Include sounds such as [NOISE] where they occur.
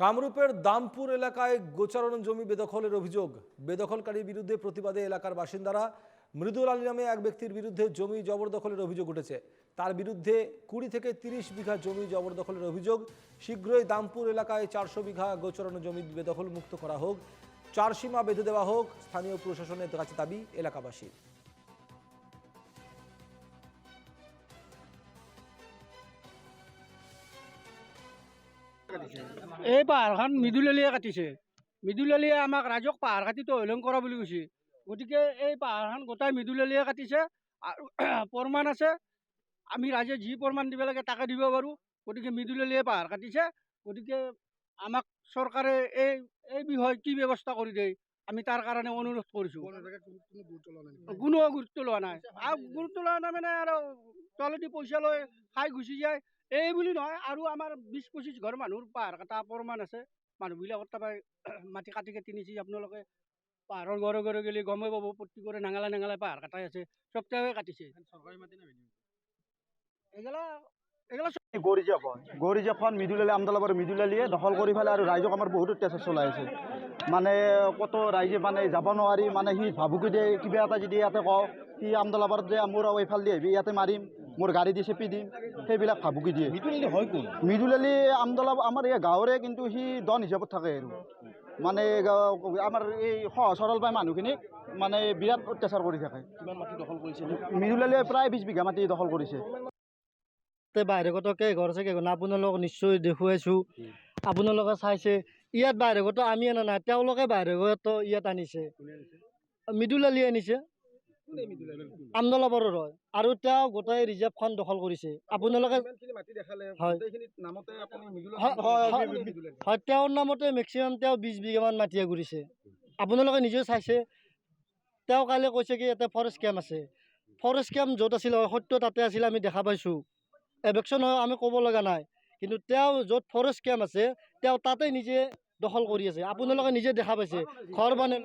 কামরূপের দামপুর এলাকায় গোচারণ জমি বেদখলের অভিযোগ। বেদখলকারীর বিরুদ্ধে প্রতিবাদে এলাকার বাসিন্দারা মৃদুল আলী নামে এক ব্যক্তির বিরুদ্ধে জমি জবরদখলের অভিযোগ উঠেছে। তার বিরুদ্ধে কুড়ি থেকে তিরিশ বিঘা জমি জবরদখলের অভিযোগ। শীঘ্রই দামপুর এলাকায় চারশো বিঘা গোচরণ জমি বেদখল মুক্ত করা হোক। চার সীমা বেঁধে দেওয়া হোক। স্থানীয় প্রশাসনের কাছে দাবি, এলাকাবাসীর। এই পাহাৰখন মৃদুল আলিয়ে কাটিছে। মৃদুল আলিয়ে আমাক ৰাইজক পাহাৰ কাটি তহিলং কৰা বুলি কৈছে। গতিকে এই পাহাৰখন গোটাই মৃদুল আলিয়ে কাটিছে আৰু [CLEARS THROAT] প্ৰমাণ আছে। আমি ৰাইজে যি প্ৰমাণ দিব লাগে তাকে দিব পাৰোঁ। গতিকে মৃদুল আলিয়ে পাহাৰ কাটিছে। গতিকে আমাক চৰকাৰে এই এই বিষয়ে কি ব্যৱস্থা কৰি দিয়ে, আমি তাৰ কাৰণে অনুৰোধ কৰিছোঁ। কোনো গুৰুত্ব লোৱা নাই। আৰু গুৰুত্ব লোৱা নাই মানে আৰু তলেদি পইচা লৈ খাই গুচি যায়। এই বুলি নহয় আৰু আমাৰ বিছ পঁচিছ ঘৰ মানুহৰ পাহাৰ কটা প্ৰমাণ আছে। মানুহবিলাকৰ তাৰপৰা [CLEARS THROAT] মাটি কাটি কাটি নিছে আপোনালোকে পাহাৰৰ ঘৰে ঘৰে গেলি গমেই পাব প্ৰত্যেকৰে নাঙালে নাঙালে পাহাৰ কটাই আছে চব তেওঁৱে কাটিছে এইগিলা এইগিলা গৰিজাখন গৰিজাখন মিদুল আলী আমদালাবাৰ মিদুল আলীয়ে দখল কৰি পেলাই আৰু ৰাইজক আমাৰ বহুত অত্যাচাৰ চলাই আছে। মানে কত ৰাইজে মানে যাব নোৱাৰি মানে সি ভাবুকি দিয়ে কিবা এটা যদি ইয়াতে কওঁ সি আমদালাবাৰত যে মোৰ আৰু এইফাল দি আহিবি ইয়াতে মাৰিম। মোৰ গাড়ী দি চেপি দিম সেইবিলাক ভাবুকি দিয়ে। মিদুল আলী হয় কোন? মিদুল আলী আমদালা আমাৰ এই গাঁৱৰে কিন্তু সি ডন হিচাপত থাকে আৰু। মানে আমাৰ এই সহজ সৰল পাই মানুহখিনিক মানে বিৰাট অত্যাচাৰ কৰি থাকে। কিমান মাটি দখল কৰিছে মিদুল আলীয়ে প্ৰায় বিছ বিঘা মাটি দখল কৰিছে। বাহিৰগতকে ঘৰ আছে কেইঘৰ আপোনালোকক নিশ্চয় দেখুৱাইছোঁ। আপোনালোকে চাইছে। ইয়াত বাহিৰগত আমি অনা নাই। তেওঁলোকে বাহিৰগত ইয়াত আনিছে। মৃদুল আলী আনিছে। আমদলাবৰৰ হয়। আৰু তেওঁ গোটেই ৰিজাৰ্ভখন দখল কৰিছে। আপোনালোকে হয়। তেওঁৰ নামতে মেক্সিমাম তেওঁ বিছ বিঘামান মাটিয়ে ঘূৰিছে আপোনালোকে নিজেও চাইছে। তেওঁ কাইলৈ কৈছে কি ইয়াতে ফৰেষ্ট কেম্প আছে। ফৰেষ্ট কেম্প য'ত আছিল সত্য তাতে আছিল আমি দেখা পাইছোঁ। এভেকশ্যন হয় আমি ক'ব লগা নাই। কিন্তু তেওঁ য'ত ফৰেষ্ট কেম্প আছে তেওঁ তাতে নিজে দখল কৰি আছে। আপোনালোকে নিজে দেখা পাইছে। ঘৰ বনাই